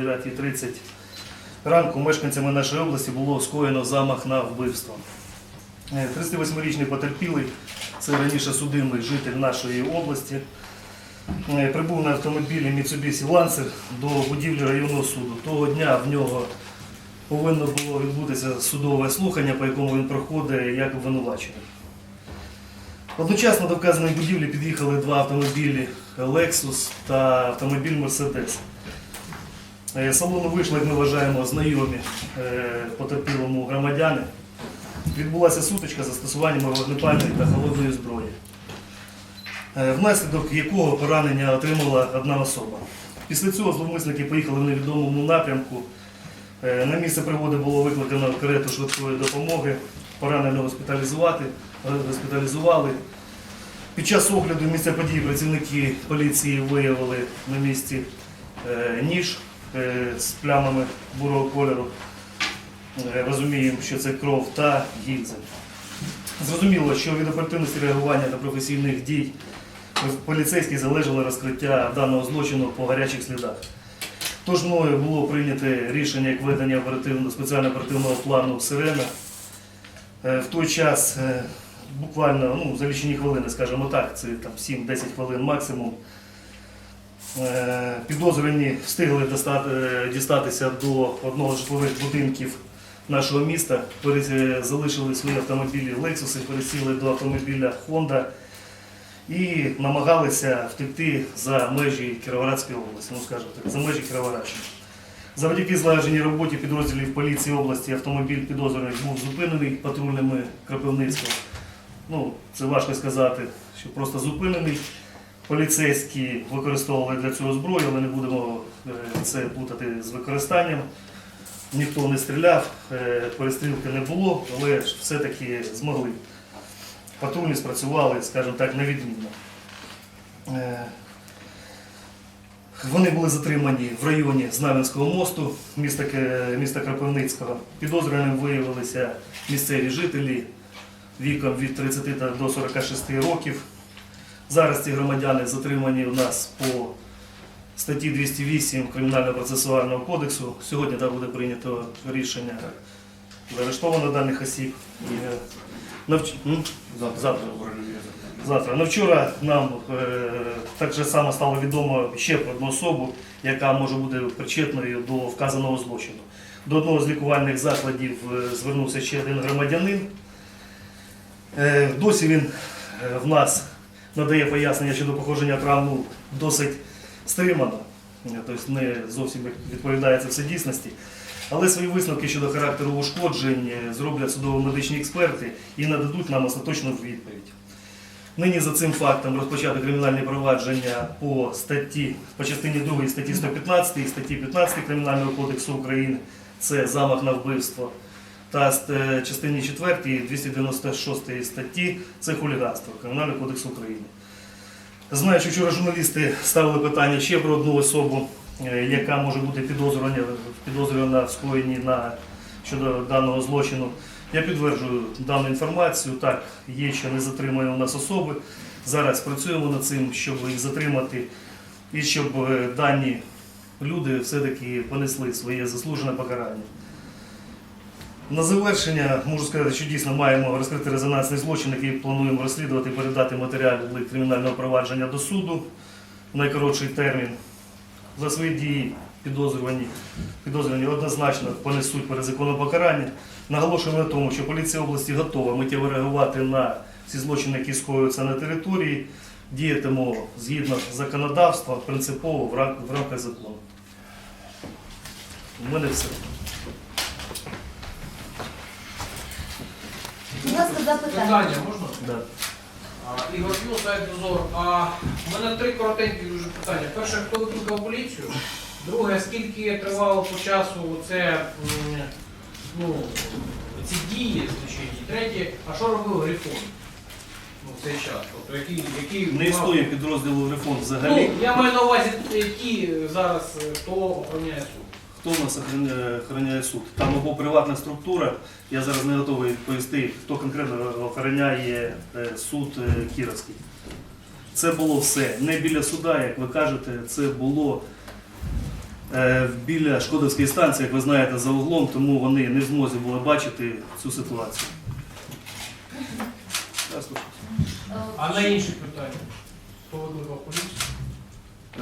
9.30 ранку мешканцями нашої області було скоєно замах на вбивство. Е, 38-річний потерпілий, це раніше судимий житель нашої області, е, прибув на автомобілі Mitsubishi Lancer до будівлі районного суду. Того дня в нього повинно було відбутися судове слухання, по якому він проходить як обвинувачений. Одночасно до вказаної будівлі під'їхали два автомобілі Lexus та автомобіль Mercedes. Е, салону вийшли, як ми вважаємо, знайомі е, потерпілому громадяни. Відбулася сутичка з застосуванням вогнепальної та холодної зброї, е, внаслідок якого поранення отримала одна особа. Після цього зловмисники поїхали в невідомому напрямку. На місце пригоди було викликано карету швидкої допомоги, пораненого госпіталізувати, госпіталізували. Під час огляду місця події працівники поліції виявили на місці ніж з плямами бурого кольору. Е, Розуміємо, що це кров та гільзи. Зрозуміло, що від оперативності реагування та професійних дій поліцейських залежало розкриття даного злочину по гарячих слідах. Тож мною було прийнято рішення як ведення оперативного спеціально оперативного плану Сирена. Е, В той час, е, буквально ну, за лічені хвилини, скажімо так, це там 7-10 хвилин максимум. Е, Підозрювані встигли е, дістатися до одного з житлових будинків нашого міста, е, залишили свої автомобілі Lexus, пересіли до автомобіля Honda і намагалися втекти за межі Кіровоградської області, ну скажімо так, за межі Кіровоградщини. Завдяки злагодженій роботі підрозділів поліції області автомобіль підозрюваний був зупинений патрульними Кропивницького. Ну, це важко сказати, що просто зупинений. Поліцейські використовували для цього зброю, але не будемо е, це путати з використанням. Ніхто не стріляв, е, перестрілки не було, але все-таки змогли. Патрульні спрацювали, скажімо так, невідмінно. Е, Вони були затримані в районі Знам'янського мосту міста, міста Кропивницького. Підозрюваним виявилися місцеві жителі віком від 30 до 46 років. Зараз ці громадяни затримані у нас по статті 208 Кримінально-процесуального кодексу. Сьогодні там буде прийнято рішення заарештовано даних осіб. І, е, навч... м? Завтра. Завтра. Ну, вчора нам е, так же само стало відомо ще про одну особу, яка може бути причетною до вказаного злочину. До одного з лікувальних закладів е, звернувся ще один громадянин. Е, досі він е, в нас надає пояснення щодо походження травм ну, досить стримано, тобто не зовсім відповідає це все дійсності. Але свої висновки щодо характеру ушкоджень е, зроблять судово-медичні експерти і нададуть нам остаточну відповідь. Нині за цим фактом розпочато кримінальне провадження по статті, по частині 2 статті 115 і статті 15 Кримінального кодексу України, це замах на вбивство, та е, частині 4 296 статті це хуліганство Кримінального кодексу України. Знаю, що вчора журналісти ставили питання ще про одну особу, е, яка може бути підозрювана, підозрювана в скоєнні на, щодо даного злочину. Я підтверджую дану інформацію. Так, є ще не затримані у нас особи. Зараз працюємо над цим, щоб їх затримати і щоб е, дані люди все-таки понесли своє заслужене покарання. На завершення можу сказати, що дійсно маємо розкрити резонансний злочин, який плануємо розслідувати, передати матеріали кримінального провадження до суду в найкоротший термін. За свої дії підозрювані, підозрювані однозначно понесуть перезаконне покарання. Наголошуємо на тому, що поліція області готова миттєво реагувати на всі злочини, які скоюються на території, діятимемо згідно законодавства, принципово в рамках закону. У мене все. Ласка, запитання. Питання можна? Да. А, Ігор Філ, сайт дозор. А у мене три коротенькі дуже питання. Перше, хто викликав поліцію? Друге, скільки тривало по часу це ну, ці дії злочинні? Третє, а що робив Грифон? Ну, в цей час. Тобто, який, який Не існує підрозділу Грифон Ну, взагалі. я маю на увазі, які зараз е, хто охороняє суд. Хто у нас охороняє, охороняє суд? Там або приватна структура, я зараз не готовий відповісти, хто конкретно охороняє е, суд е, Кіровський. Це було все. Не біля суда, як ви кажете, це було е, біля Шкодовської станції, як ви знаєте, за углом, тому вони не в змозі були бачити цю ситуацію. А на інші питання? Хто викликав поліцію?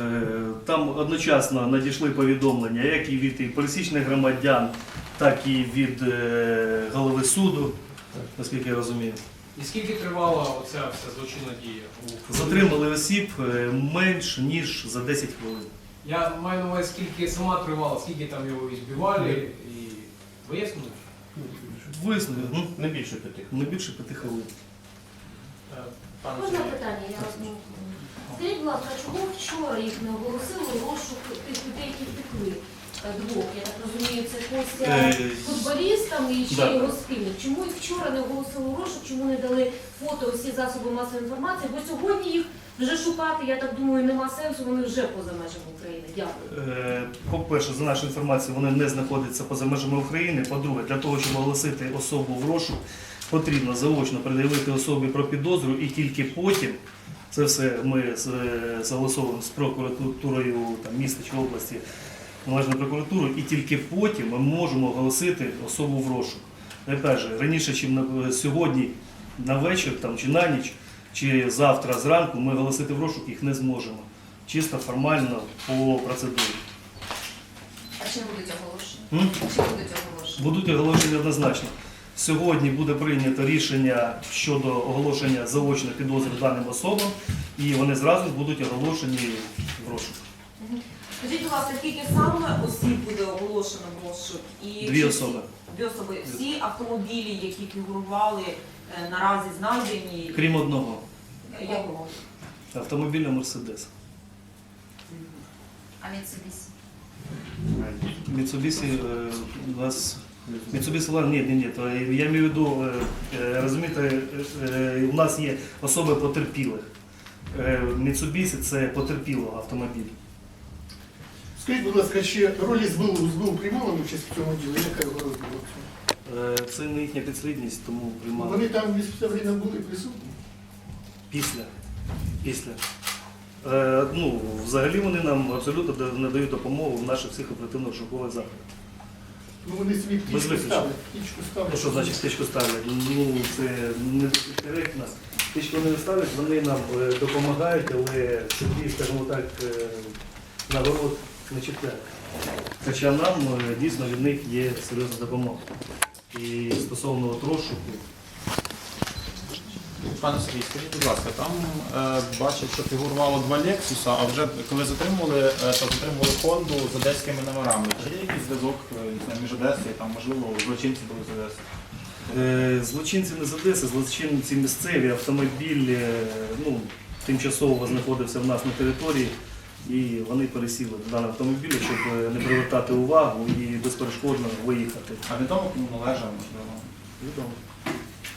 Е, Там одночасно надійшли повідомлення, як і від пересічних громадян, так і від е, голови суду, наскільки я розумію. І скільки тривала оця вся злочинна дія? Затримали осіб е, менш ніж за 10 хвилин. Я маю на увазі, скільки сама тривала, скільки там його збивали і вияснили? Висновок ну, Не більше п'яти. не більше 5 хвилин. Можна питання? Я розумію. Скажіть, будь ласка, чому вчора їх не оголосили розшук тих людей, які втекли? Е, Двох, я так розумію, це Костя Е, футболістам і ще да. його спільник. Чому їх вчора не оголосили розшук, чому не дали фото всі засоби масової інформації? Бо сьогодні їх вже шукати, я так думаю, нема сенсу, вони вже поза межами України. Дякую. Е, По-перше, за нашою інформацією, вони не знаходяться поза межами України. По-друге, для того, щоб оголосити особу в розшук, потрібно заочно пред'явити особі про підозру і тільки потім. Це все ми е, согласовуємо з прокуратурою там, міста чи області, належною прокуратурою, і тільки потім ми можемо оголосити особу в розшук. Же, раніше, ніж на сьогодні на вечір там, чи на ніч, чи завтра зранку ми оголосити в розшук їх не зможемо. Чисто формально по процедурі. А чи будуть оголошені? М? Чи будуть оголошені? Будуть оголошені однозначно. Сьогодні буде прийнято рішення щодо оголошення заочної підозри даним особам, і вони зразу будуть оголошені в розшук. Скажіть, будь ласка, скільки саме осіб буде оголошено в розшук? І Дві чи особи. Дві особи. Всі автомобілі, які фігурували е, наразі знайдені, Крім одного е, якого? автомобіля Мерседес. А Mitsubishi? Mitsubishi е, у нас. Mitsubishi ладно, ні, ні, ні. то Я маю в виду, е, е, розумієте, е, е, у нас є особи потерпілих. Е, Mitsubishi це потерпілого автомобіль. Скажіть, будь ласка, ще роль СБУ, СБУ приймала участь в цьому ділі? Яка його в? Е, Це не їхня підслідність, тому приймали. Вони там безпосередньо були присутні? Після. Після. Е, ну, взагалі вони нам абсолютно да- надають допомогу в наших всіх оперативно-шукових заходах. Ну вони собі Без птічку виключення. ставлять. Птічку ставлять. Ну, що значить птичку ставлять? Ну, це не досить коректно. Птичку вони не ставлять, вони нам е, допомагають, але собі, скажімо так, е, нагород не чіпляють. Хоча нам е, дійсно від них є серйозна допомога. І стосовно от розшуку, Пане Сергій, скажіть, будь ласка, там е, бачив, що фігурувало два Лексуса, а вже коли затримували, е, то затримували Хонду з одеськими номерами. Чи є якийсь зв'язок е, не знаю, між Одесою, там, можливо, злочинці були з Одеси? Е, Злочинці не з Одеси, злочинці місцеві, автомобіль е, ну, тимчасово знаходився в нас на території, і вони пересіли до даного автомобіля, щоб е, не привертати увагу і безперешкодно виїхати. А відомо, кому належав, можливо. Відомо.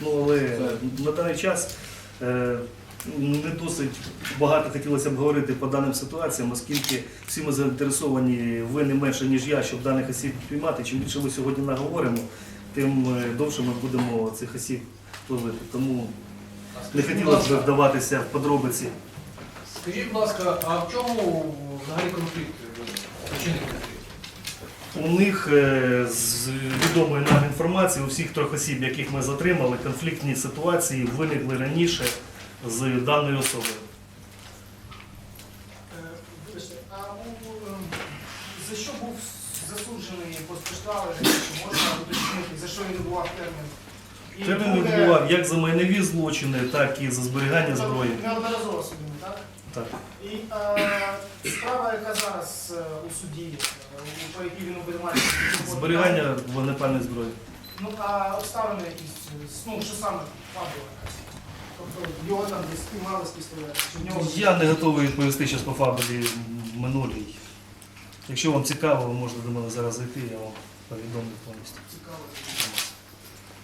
Ну, але на даний час е, не досить багато хотілося б говорити по даним ситуаціям, оскільки всі ми заінтересовані, ви не менше, ніж я, щоб даних осіб піймати. Чим більше ми сьогодні наговоримо, тим е, довше ми будемо цих осіб ловити. Тому не хотілося б вдаватися в подробиці. Скажіть, будь ласка, а в чому взагалі конфлікт? У них е, з відомої нам інформації, у всіх трьох осіб, яких ми затримали, конфліктні ситуації виникли раніше з даною особою. Е, а ем, за що був засуджений постраждалий, можна уточнити, за що він відбував термін? Термін відбував як за майнові злочини, так і за зберігання зброї. Неодноразово судимо, так? Так. І е, справа, яка зараз е, у суді, е, по якій він обвинувачений, Зберігання вогнепальної зброї. Ну, а обставини якісь, е, ну, що саме фабула якась? Тобто його там десь спіймали з пістолета, чи в нього... Я не готовий відповісти зараз по фабулі минулій. Якщо вам цікаво, ви можете до мене зараз зайти, я вам повідомлю повністю. Цікаво.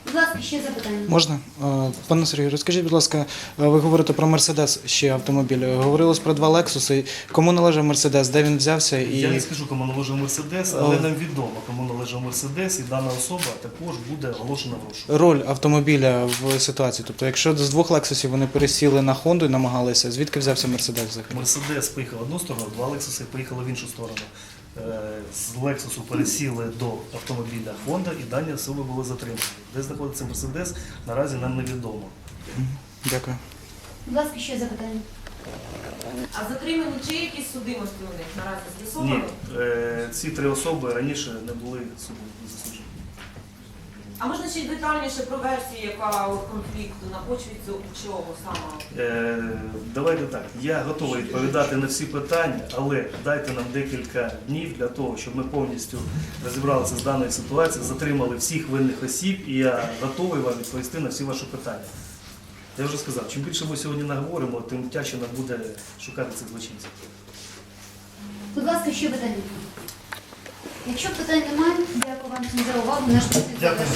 Будь ласка, ще запитання. Можна? Е, Пане Сергію, розкажіть, будь ласка, е, ви говорите про Мерседес ще автомобіль. Говорилось про два Лексуси. Кому належав Мерседес, де він взявся і Я не скажу, кому належав Мерседес, але О. нам відомо, кому належав Мерседес, і дана особа також буде оголошена в розшук. роль автомобіля в ситуації. Тобто, якщо з двох Лексусів вони пересіли на Хонду і намагалися, звідки взявся Мерседес взагалі? Мерседес поїхав в одну сторону, два Лексуси поїхали в іншу сторону. Е, з Лексусу пересіли до автомобіля Honda і дані особи були затримані. Де знаходиться Мерседес, наразі нам невідомо. Дякую. Будь ласка, ще запитання. А затримані чи якісь судимості у них наразі Ні, е, ці три особи раніше не були судом засуджені. А можна ще й детальніше про версію, яка от конфлікту на почві цього чого саме? Е, давайте так. Я готовий відповідати на всі питання, але дайте нам декілька днів для того, щоб ми повністю розібралися з даною ситуацією, затримали всіх винних осіб, і я готовий вам відповісти на всі ваші питання. Я вже сказав, чим більше ми сьогодні наговоримо, тим тяжче нам буде шукати цих злочинців. Будь ласка, ще питання. Якщо питань немає, дякую вам за увагу. Наш Дякую.